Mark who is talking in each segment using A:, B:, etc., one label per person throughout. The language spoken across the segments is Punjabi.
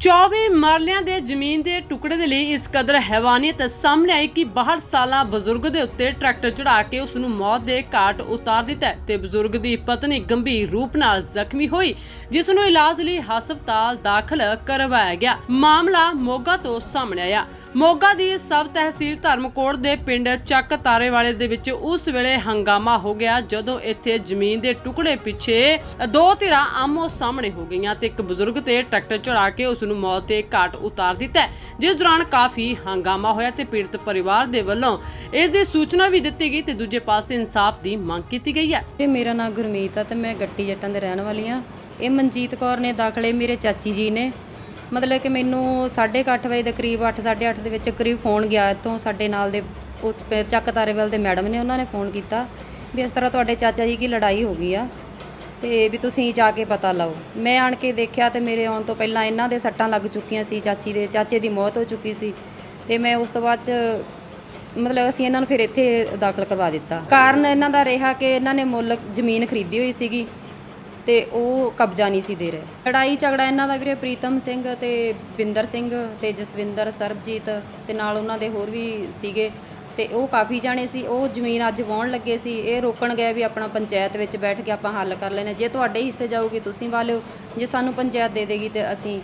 A: 24 ਮਰਲਿਆਂ ਦੇ ਜ਼ਮੀਨ ਦੇ ਟੁਕੜੇ ਦੇ ਲਈ ਇਸ ਕਦਰ ਹੈਵਾਨੀਅਤ ਸਾਹਮਣੇ ਆਈ ਕਿ 62 ਸਾਲਾਂ ਬਜ਼ੁਰਗ ਦੇ ਉੱਤੇ ਟਰੈਕਟਰ ਚੜਾ ਕੇ ਉਸ ਨੂੰ ਮੌਤ ਦੇ ਘਾਟ ਉਤਾਰ ਦਿੱਤਾ ਤੇ ਬਜ਼ੁਰਗ ਦੀ ਪਤਨੀ ਗੰਭੀਰ ਰੂਪ ਨਾਲ ਜ਼ਖਮੀ ਹੋਈ, ਜਿਸ ਨੂੰ ਇਲਾਜ ਲਈ ਹਸਪਤਾਲ ਦਾਖਲ ਕਰਵਾਇਆ ਗਿਆ। ਮਾਮਲਾ ਮੋਗਾ ਤੋਂ ਸਾਹਮਣੇ ਆਇਆ। ਮੋਗਾ ਦੀ ਸਬ ਤਹਿਸੀਲ ਧਰਮਕੋਟ ਦੇ ਪਿੰਡ ਚੱਕ ਤਾਰੇਵਾਲੇ ਦੇ ਵਿੱਚ ਉਸ ਵੇਲੇ ਹੰਗਾਮਾ ਹੋ ਗਿਆ ਜਦੋਂ ਇੱਥੇ ਜ਼ਮੀਨ ਦੇ ਟੁਕੜੇ ਪਿੱਛੇ ਦੋ ਧਿਰਾਂ ਆਮੋ ਸਾਹਮਣੇ ਹੋ ਗਈਆਂ ਤੇ ਇੱਕ ਬਜ਼ੁਰਗ ਤੇ ਟਰੈਕਟਰ ਚੜਾ ਕੇ ਉਸ ਨੂੰ ਮੌਤ ਦੇ ਘਾਟ ਉਤਾਰ ਦਿੱਤਾ ਜਿਸ ਦੌਰਾਨ ਕਾਫੀ ਹੰਗਾਮਾ ਹੋਇਆ ਤੇ ਪੀੜਤ ਪਰਿਵਾਰ ਦੇ ਵੱਲੋਂ ਇਸ ਦੀ ਸੂਚਨਾ ਵੀ ਦਿੱਤੀ ਗਈ ਤੇ ਦੂਜੇ ਪਾਸੇ ਇਨਸਾਫ ਦੀ ਮੰਗ ਕੀਤੀ ਗਈ ਹੈ।
B: ਇਹ ਮੇਰਾ ਨਾਮ ਗੁਰਮੀਤ ਆ ਤੇ ਮੈਂ ਗੱਟੀ ਜੱਟਾਂ ਦੇ ਰਹਿਣ ਵਾਲੀ ਆ ਇਹ ਮਨਜੀਤ ਕੌਰ ਨੇ ਦਾਖਲੇ ਮੇਰੇ ਚਾਚੀ ਜੀ ਨੇ। ਮਤਲਬ ਕਿ ਮੈਨੂੰ 8:30 ਵਜੇ ਦੇ ਕਰੀਬ 8:30 ਦੇ ਵਿੱਚ ਕਰੀਬ ਫੋਨ ਗਿਆ ਇੱਥੋਂ ਸਾਡੇ ਨਾਲ ਦੇ, ਉਸ ਪ- ਚੱਕ ਤਾਰੇਵਾਲ ਦੇ ਮੈਡਮ ਨੇ ਉਹਨਾਂ ਨੇ ਫੋਨ ਕੀਤਾ ਵੀ ਇਸ ਤਰ੍ਹਾਂ ਤੁਹਾਡੇ ਚਾਚਾ ਜੀ ਕੀ ਲੜਾਈ ਹੋ ਗਈ ਆ ਤੇ ਵੀ ਤੁਸੀਂ ਜਾ ਕੇ ਪਤਾ ਲਓ। ਮੈਂ ਆਣ ਕੇ ਦੇਖਿਆ ਤੇ ਮੇਰੇ ਆਉਣ ਤੋਂ ਪਹਿਲਾਂ ਇਹਨਾਂ ਦੇ ਸੱਟਾਂ ਲੱਗ ਚੁੱਕੀਆਂ ਸੀ, ਚਾਚੀ ਦੇ, ਚਾਚੇ ਦੀ ਮੌਤ ਹੋ ਚੁੱਕੀ ਸੀ ਤੇ ਮੈਂ ਉਸ ਤੋਂ ਬਾਅਦ ਚ ਮਤਲਬ ਅਸੀਂ ਇਹਨਾਂ ਨੂੰ ਫਿਰ ਇੱਥੇ ਦਾਖਲ ਕਰਵਾ ਦਿੱਤਾ। ਕਾਰਨ ਇਹਨਾਂ ਦਾ ਰਿਹਾ ਕਿ ਇਹਨਾਂ ਨੇ ਮੁੱਲ ਜ਼ਮੀਨ ਖਰੀਦੀ ਹੋਈ ਸੀਗੀ ਤੇ ਉਹ ਕਬਜ਼ਾ ਨਹੀਂ ਸੀ ਦੇ ਰਹੇ। ਲੜਾਈ ਝਗੜਾ ਇਹਨਾਂ ਦਾ ਵੀਰੇ ਪ੍ਰੀਤਮ ਸਿੰਘ ਤੇ ਬਿੰਦਰ ਸਿੰਘ ਤੇ ਜਸਵਿੰਦਰ, ਸਰਬਜੀਤ ਤੇ ਨਾਲ ਉਹਨਾਂ ਦੇ ਹੋਰ ਵੀ ਸੀਗੇ ਤੇ ਉਹ ਕਾਫੀ ਜਾਣੇ ਸੀ। ਉਹ ਜ਼ਮੀਨ ਅੱਜ ਵਾਹੁਣ ਲੱਗੇ ਸੀ। ਇਹ ਰੋਕਣ ਗਏ ਵੀ ਆਪਣਾ ਪੰਚਾਇਤ ਵਿੱਚ ਬੈਠ ਕੇ ਆਪਾਂ ਹੱਲ ਕਰ ਲੈਣੇ ਜੇ ਤੁਹਾਡੇ ਹਿੱਸੇ ਜਾਊਗੀ, ਤੁਸੀਂ ਵਾਹ ਲਿਓ। ਜੇ ਸਾਨੂੰ ਪੰਚਾਇਤ ਦੇ ਦੇਗੀ ਤੇ ਅਸੀਂ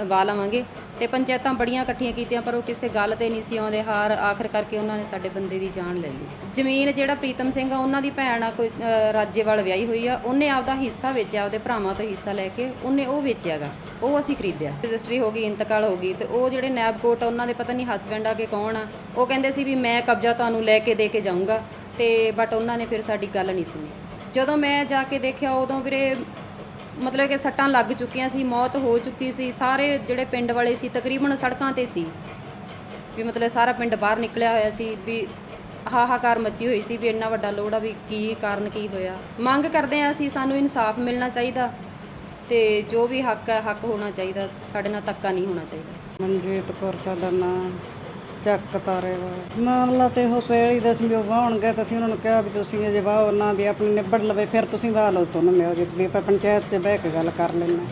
B: ਵਾਹ ਲਵਾਂਗੇ। ਤੇ ਪੰਚਾਇਤਾਂ ਬੜੀਆਂ ਇਕੱਠੀਆਂ ਕੀਤੀਆਂ ਪਰ ਉਹ ਕਿਸੇ ਗੱਲ ਤੇ ਨਹੀਂ ਸੀ ਆਉਂਦੇ। ਹਾਰ ਆਖਰ ਕਰਕੇ ਉਹਨਾਂ ਨੇ ਸਾਡੇ ਬੰਦੇ ਦੀ ਜਾਨ ਲੈ ਲਈ। ਜ਼ਮੀਨ ਜਿਹੜਾ ਪ੍ਰੀਤਮ ਸਿੰਘ ਆ ਉਹਨਾਂ ਦੀ ਭੈਣ ਆ ਕੋਈ ਅ, ਰਾਜੇਵਾਲ ਵਿਆਹੀ ਹੋਈ ਆ। ਉਹਨੇ ਆਪਦਾ ਹਿੱਸਾ ਵੇਚਿਆ ਆਪਦੇ ਭਰਾਵਾਂ ਤੋਂ ਹਿੱਸਾ ਲੈ ਕੇ ਉਹਨੇ ਉਹ ਵੇਚਿਆਗਾ। ਉਹ ਅਸੀਂ ਖਰੀਦਿਆ। ਰਜਿਸਟਰੀ ਹੋ ਗਈ ਇੰਤਕਾਲ ਹੋ ਗਈ ਤੇ ਉਹ ਜਿਹੜੇ ਨੈਬ ਕੋਟ ਆ, ਉਹਨਾਂ ਦੇ ਪਤਾ ਨਹੀਂ ਹਸਬੈਂਡ ਆ ਕਿ ਕੌਣ ਆ। ਉਹ ਕਹਿੰਦੇ ਸੀ ਵੀ ਮੈਂ ਕਬਜ਼ਾ ਤੁਹਾਨੂੰ ਲੈ ਕੇ ਦੇ ਕੇ ਜਾਊਂਗਾ ਤੇ ਬਟ ਉਹਨਾਂ ਨੇ ਫਿਰ ਸਾਡੀ ਗੱਲ ਨਹੀਂ ਸੁਣੀ। ਜਦੋਂ ਮੈਂ ਜਾ ਕੇ ਦੇਖਿਆ ਉਦੋਂ ਵੀਰੇ ਮਤਲਬ ਕਿ ਸੱਟਾਂ ਲੱਗ ਚੁੱਕੀਆਂ ਸੀ, ਮੌਤ ਹੋ ਚੁੱਕੀ ਸੀ। ਸਾਰੇ ਜਿਹੜੇ ਪਿੰਡ ਵਾਲੇ ਸੀ, ਤਕਰੀਬਨ ਸੜਕਾਂ ਤੇ ਸੀ। ਵੀ ਮਤਲਬ ਸਾਰਾ ਪਿੰਡ ਬਾਹਰ ਨਿਕਲਿਆ ਹੋਇਆ ਸੀ, ਵੀ ਹਾਹਾਕਾਰ ਮੱਚੀ ਹੋਈ ਸੀ ਵੀ ਇੰਨਾ ਵੱਡਾ ਲੋੜ ਆ ਵੀ ਕੀ ਕਾਰਨ ਕੀ ਹੋਇਆ। ਮੰਗ ਕਰਦੇ ਆ ਅਸੀਂ ਸਾਨੂੰ ਇਨਸਾਫ ਮਿਲਣਾ ਚਾਹੀਦਾ ਤੇ ਜੋ ਵੀ ਹੱਕ ਹੈ, ਹੱਕ ਹੋਣਾ ਚਾਹੀਦਾ। ਸਾਡੇ ਨਾਲ ਧੱਕਾ ਨਹੀਂ ਹੋਣਾ ਚਾਹੀਦਾ।
C: ਮਨਜੀਤ ਕੌਰ ਸਾਡਾ ਨਾਂ। ਚੱਕ ਤਾਰੇ ਵਾ। ਮਾਮਲਾ ਤੇ ਉਹ ਪਹਿਲੀ ਦਸਵੀਂ ਉਹ ਵਾਹਣਗੇ ਤਾਂ ਅਸੀਂ ਉਹਨਾਂ ਨੂੰ ਕਿਹਾ ਵੀ ਤੁਸੀਂ ਅਜੇ ਵਾਹੋ ਨਾ ਵੀ ਆਪਣੀ ਨਿਬੜ ਲਵੇ, ਫਿਰ ਤੁਸੀਂ ਵਾਹ ਲਓ ਤੁਹਾਨੂੰ ਮਿਲ ਗਏ ਵੀ ਆਪਾਂ ਪੰਚਾਇਤ 'ਚ ਬਹਿ ਕੇ ਗੱਲ ਕਰ ਲੈਣਾ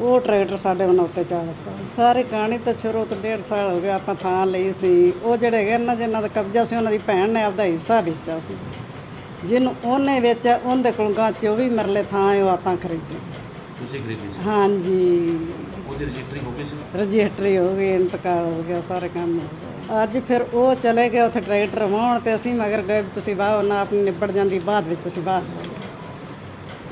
C: ਉਹ ਟਰੈਕਟਰ ਸਾਡੇ ਉਹਨਾਂ ਉੱਤੇ ਚਾ ਦਿੱਤਾ। ਸਾਰੇ ਕਹਾਣੀ ਤਾਂ ਸ਼ੁਰੂ ਤੋਂ ਡੇਢ ਸਾਲ ਹੋ ਗਿਆ ਆਪਾਂ ਥਾਂ ਲਈ ਸੀ। ਉਹ ਜਿਹੜੇ ਹੈਗੇ ਨਾ, ਜਿਨ੍ਹਾਂ ਦਾ ਕਬਜ਼ਾ ਸੀ, ਉਹਨਾਂ ਦੀ ਭੈਣ ਨੇ ਆਪਦਾ ਹਿੱਸਾ ਵੇਚਿਆ ਸੀ। ਜਿਹਨੂੰ ਉਹਨੇ ਵੇਚਿਆ, ਉਹਦੇ ਕੋਲ ਗਾਂ 24 ਮਰਲੇ ਥਾਂ ਉਹ ਆਪਾਂ ਖਰੀਦੀ।
D: ਤੁਸੀਂ ਖਰੀਦੀ ਸੀ?
C: ਹਾਂਜੀ।
D: ਉਹਦੀ ਰਜਿਸਟਰੀ ਹੋ ਗਈ ਸੀ?
C: ਰਜਿਸਟਰੀ ਹੋ ਗਈ ਇੰਤਕਾਲ ਹੋ ਗਿਆ ਸਾਰੇ ਕੰਮ ਹੋ ਗਏ ਅੱਜ ਫਿਰ ਉਹ ਚਲੇ ਗਏ ਉੱਥੇ ਟਰੈਕਟਰ ਵਾਹੁਣ ਤੇ ਅਸੀਂ ਮਗਰ ਗਏ ਵੀ ਤੁਸੀਂ ਵਾਹੋ ਨਾ ਆਪਣੀ ਨਿਬੜ ਜਾਂਦੀ ਬਾਅਦ ਵਿੱਚ ਤੁਸੀਂ ਬਾਹਰ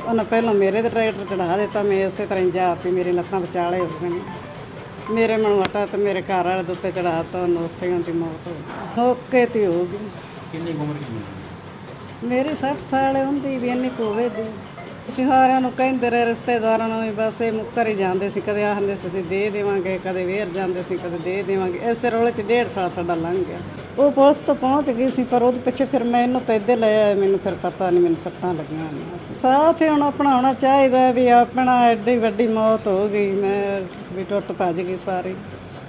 C: ਉਹਨਾਂ ਪਹਿਲਾਂ ਮੇਰੇ ਤੇ ਟਰੈਕਟਰ ਚੜਾ ਦਿੱਤਾ ਮੈਂ ਇਸੇ ਤਰ੍ਹਾਂ ਹੀ ਜਾ ਪਈ ਮੇਰੇ ਲੱਤਾਂ ਵਿਚਾਲੇ ਹੋ ਗਈਆਂ। ਮੇਰੇ ਮਨ ਵਟਾ ਤੇ ਮੇਰੇ ਘਰ ਵਾਲੇ ਦੇ ਉੱਤੇ ਚੜਾਤਾ ਉਹਨੂੰ ਉੱਥੇ ਹੀ ਉਹਦੀ ਮੌਤ ਹੋ ਗਈ। ਮੌਕੇ ਤੇ ਹੋ ਗਈ।
D: ਕਿੰਨੀ ਕੁ ਉਮਰ ਕਿੰਨੀ?
C: ਮੇਰੀ 60 ਸਾਲ ਹੁੰਦੀ ਵੀ ਇੰਨੀ ਕੋਵੇ ਦੀ। ਅਸੀਂ ਸਾਰਿਆਂ ਨੂੰ ਕਹਿੰਦੇ ਰਹੇ, ਰਿਸ਼ਤੇਦਾਰਾਂ ਨੂੰ ਵੀ ਬਸ ਇਹ ਮੁੱਕਰ ਹੀ ਜਾਂਦੇ ਸੀ। ਕਦੇ ਆਖਦੇ ਸੀ, ਅਸੀਂ ਦੇ ਦੇਵਾਂਗੇ, ਕਦੇ ਵੇਰ ਜਾਂਦੇ ਸੀ, ਕਦੇ ਦੇ ਦੇਵਾਂਗੇ। ਇਸੇ ਰੋਲੇ 'ਚ ਡੇਢ ਸਾਲ ਸਾਡਾ ਲੰਘ ਗਿਆ। ਉਹ ਪੁਲਿਸ ਤੋਂ ਪਹੁੰਚ ਗਈ ਸੀ, ਪਰ ਉਹਦੇ ਪਿੱਛੇ ਫਿਰ ਮੈਂ ਇਹਨੂੰ ਤਾਂ ਇੱਧਰ ਲੈ ਆਇਆ, ਮੈਨੂੰ ਫਿਰ ਪਤਾ ਨਹੀਂ ਮੈਨੂੰ ਸੱਟਾਂ ਲੱਗੀਆਂ ਹੋਣੀਆਂ ਸਾਫ਼ ਹੀ ਹੁਣ ਆਪਣਾ ਹੋਣਾ ਚਾਹੀਦਾ ਵੀ ਆਪਣਾ ਐਡੀ ਵੱਡੀ ਮੌਤ ਹੋ ਗਈ, ਮੈਂ ਵੀ ਟੁੱਟ ਭੱਜ ਗਈ ਸਾਰੀ।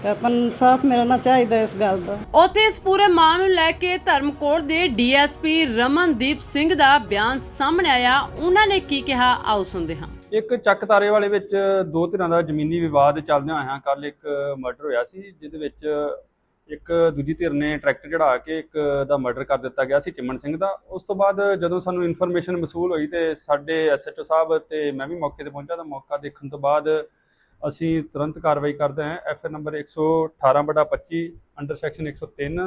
C: ਤੇ ਆਪਾਂ ਨੂੰ ਇਨਸਾਫ ਮਿਲਣਾ ਚਾਹੀਦਾ ਇਸ ਗੱਲ ਦਾ।
A: ਉੱਥੇ ਇਸ ਪੂਰੇ ਮਾਮਲੇ ਨੂੰ ਲੈ ਕੇ ਧਰਮਕੋਟ ਦੇ ਡੀਐਸਪੀ ਰਮਨਦੀਪ ਸਿੰਘ ਦਾ ਬਿਆਨ ਸਾਹਮਣੇ ਆਇਆ। ਉਹਨਾਂ ਨੇ ਕੀ ਕਿਹਾ? ਆਓ ਸੁਣਦੇ ਹਾਂ।
E: ਇੱਕ ਚੱਕ ਤਾਰੇ ਵਾਲੇ ਵਿੱਚ ਦੋ ਧਿਰਾਂ ਦਾ ਜ਼ਮੀਨੀ ਵਿਵਾਦ ਚੱਲਦਿਆਂ ਹੋਇਆਂ ਕੱਲ ਇੱਕ ਮਰਡਰ ਹੋਇਆ ਸੀ ਜਿਹਦੇ ਵਿੱਚ ਇੱਕ ਦੂਜੀ ਧਿਰ ਨੇ ਟਰੈਕਟਰ ਚੜਾ ਕੇ ਇੱਕ ਦਾ ਮਰਡਰ ਕਰ ਦਿੱਤਾ ਗਿਆ ਸੀ ਚਿਮਨ ਸਿੰਘ ਦਾ। ਉਸ ਤੋਂ ਬਾਅਦ ਜਦੋਂ ਸਾਨੂੰ ਇਨਫੋਰਮੇਸ਼ਨ ਮਸੂਲ ਹੋਈ ਤੇ ਸਾਡੇ ਐਸਐਚਓ ਸਾਹਿਬ ਤੇ ਮੈਂ ਵੀ ਮੌਕੇ ਤੇ ਪਹੁੰਚਾ ਤਾਂ ਮੌਕਾ ਦੇਖਣ ਤੋਂ ਬਾਅਦ ਅਸੀਂ ਤੁਰੰਤ ਕਾਰਵਾਈ ਕਰਦੇ ਹਾਂ। ਐਫਆਰ ਨੰਬਰ 118 ਬਟਾ 25 ਅੰਡਰ ਸੈਕਸ਼ਨ 103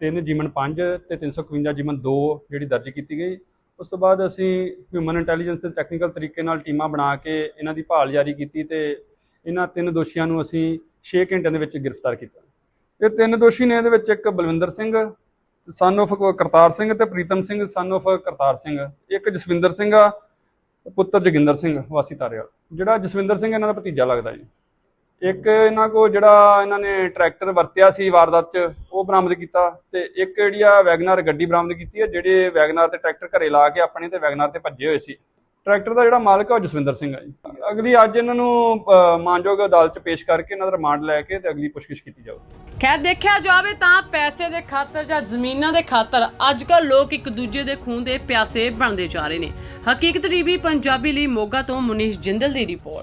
E: 3 ਜੀਮਨ 5 ਤੇ 351 ਜੀਮਨ 2 ਜਿਹੜੀ ਦਰਜ ਕੀਤੀ ਗਈ। ਉਸ ਤੋਂ ਬਾਅਦ ਅਸੀਂ ਹਿਊਮਨ ਇੰਟੈਲੀਜੈਂਸ ਦੇ ਟੈਕਨੀਕਲ ਤਰੀਕੇ ਨਾਲ ਟੀਮਾਂ ਬਣਾ ਕੇ ਇਹਨਾਂ ਦੀ ਭਾਲ ਜਾਰੀ ਕੀਤੀ ਤੇ ਇਹਨਾਂ ਤਿੰਨ ਦੋਸ਼ੀਆਂ ਨੂੰ ਅਸੀਂ 6 ਘੰਟਿਆਂ ਦੇ ਵਿੱਚ ਗ੍ਰਿਫਤਾਰ ਕੀਤਾ। ਇਹ ਤਿੰਨ ਦੋਸ਼ੀ ਨੇ ਇਹਦੇ ਵਿੱਚ ਇੱਕ ਬਲਵਿੰਦਰ ਸਿੰਘ ਸਨ of ਕਰਤਾਰ ਸਿੰਘ ਤੇ ਪ੍ਰੀਤਮ ਸਿੰਘ ਸਨ of ਕਰਤਾਰ ਸਿੰਘ। ਇੱਕ ਜਸਵਿੰਦਰ ਸਿੰਘ ਆ ਪੁੱਤਰ ਜਗਿੰਦਰ ਸਿੰਘ ਵਾਸੀ ਤਾਰੇਵਾਲ ਜਿਹੜਾ ਜਸਵਿੰਦਰ ਸਿੰਘ ਇਹਨਾਂ ਦਾ ਭਤੀਜਾ ਲੱਗਦਾ ਜੀ। ਇੱਕ ਇਹਨਾਂ ਕੋ ਜਿਹੜਾ ਇਹਨਾਂ ਨੇ ਟਰੈਕਟਰ ਵਰਤਿਆ ਸੀ ਵਾਰਦਾਤ 'ਚ ਉਹ ਬਰਾਮਦ ਕੀਤਾ ਤੇ ਇੱਕ ਜਿਹੜੀ ਆ ਵੈਗਨਾਰ ਗੱਡੀ ਬਰਾਮਦ ਕੀਤੀ ਹੈ ਜਿਹੜੇ ਵੈਗਨਾਰ ਤੇ ਟਰੈਕਟਰ ਘਰੇ ਲਾ ਕੇ ਆਪਣੇ ਤੇ ਵੈਗਨਾਰ ਤੇ ਭੱਜੇ ਹੋਏ ਸੀ। ਟਰੈਕਟਰ ਦਾ ਜਿਹੜਾ ਮਾਲਕ ਹੈ ਉਹ ਜਸਵਿੰਦਰ ਸਿੰਘ ਹੈ ਜੀ। ਅਗਲੀ ਅੱਜ ਇਹਨਾਂ ਨੂੰ ਅ, ਮਾਨਯੋਗ ਅਦਾਲਤ 'ਚ ਪੇਸ਼ ਕਰਕੇ ਇਹਨਾਂ ਦਾ ਰਿਮਾਂਡ ਲੈ ਕੇ ਤੇ ਅਗਲੀ ਪੁੱਛਗਿੱਛ ਕੀਤੀ ਜਾਊਗੀ।
A: ਖੈਰ, ਦੇਖਿਆ ਜਾਵੇ ਤਾਂ ਪੈਸੇ ਦੇ ਖਾਤਰ ਜਾਂ ਜ਼ਮੀਨਾਂ ਦੇ ਖਾਤਰ ਅੱਜ ਅੱਜਕੱਲ ਲੋਕ ਇੱਕ ਦੂਜੇ ਦੇ ਖੂਨ ਦੇ ਪਿਆਸੇ ਬਣਦੇ ਜਾ ਰਹੇ ਨੇ। ਹਕੀਕਤ ਟੀਵੀ ਪੰਜਾਬੀ ਲਈ ਮੋਗਾ ਤੋਂ ਮੁਨੀਸ਼ ਜਿੰਦਲ ਦੀ ਰਿਪੋਰਟ।